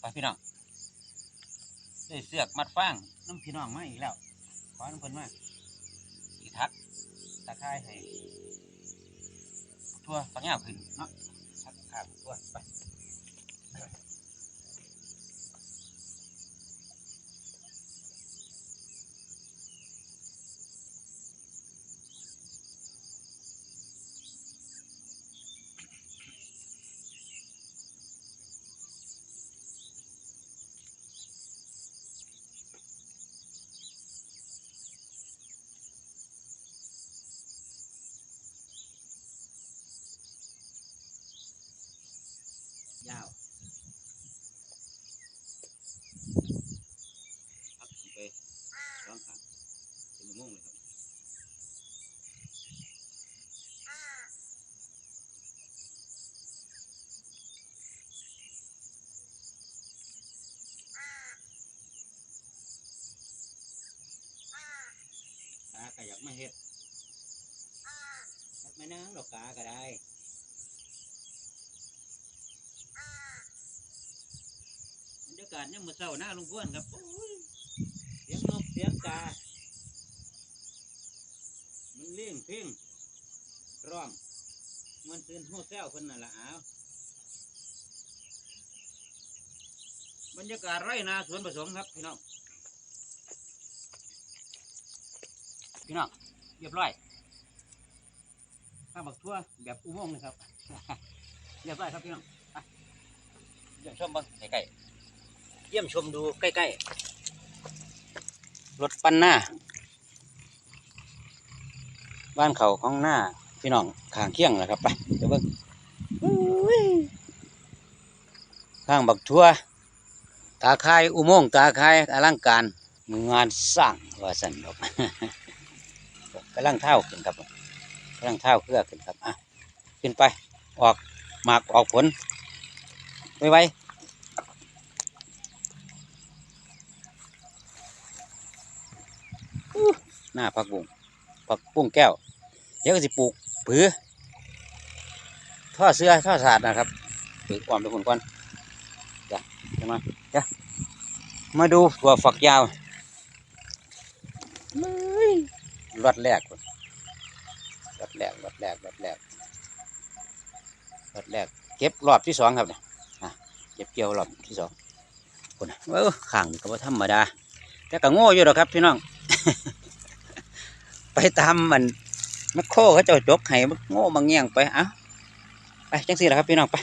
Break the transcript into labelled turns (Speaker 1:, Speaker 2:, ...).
Speaker 1: ไปพี่น้องได้เสือกมัดฟางน้ำพี่น้องมาอีกแล้ว ขอน้ำเพิ่นมาอีกทักตะไคร้ให้ทั่วฝักยาวขึ้นเนาะทักขาดทั่วไป ยาพักไปสองข้างเป็นมะม่วงเลยครับตาก็อยากมาเฮ็ดอยากไม่นั่งดอกกาก็ได้ บรรยาศยังมือเศร้าหน้าลุงพ้วนครับโอ้ยเสียงนกเสียงกา มันเลี้ยงเพ่งร้องมันตื่นหัวแซวคนนั่นละเอาบรรยากาศไร่นาสวนผสมครับพี่น้อง พี่น้องเรียบร้อยข้าวบักทั่วแบบอุโมงค์เลยครับ เรียบร้อยครับพี่น้องไปเยี่ยมชมบ้างใกล้ เยี่ยมชมดูใกล้ๆรถปั้นหน้า บ้านเขาของหน้า พี่น้องขางเคียงแหละครับไปเดี๋ยวเบิ่งอุ้ยข้างบักทั่ว ตาคายอุโมงค์ตาคายอลังการงานสร้างว่าสันดอกกำลังเท่าขึ้นครับกำลังเท่าเครือขึ้นครับอะขึ้นไปออกหมากออกผลไวไว หน้าผักบุ้งผักบุ้งแก้ว เดี๋ยวก็สิปลูกผือท่อเสื้อท่อสาดนะครับผือความเป็นคนก่อนจ้ะเดี๋ยวมาจ้ะมาดูถั่วฝักยาวเลยรอดแรกก่อนรอดแรกรอดแรกรอดแรกรอดแรก เก็บรอบที่สองครับเนี่ยอะเก็บเกี่ยวรอบที่สองคนน่ะเออข้างนี่ก็ว่าธรรมดาแต่ก็โง่อยู่หรอกครับพี่น้อง ไปตามมันแมคโครเขาเจ้าจกให้มันโง่บางแง่งไปอะไปจังสี่แหละครับพี่น้องไป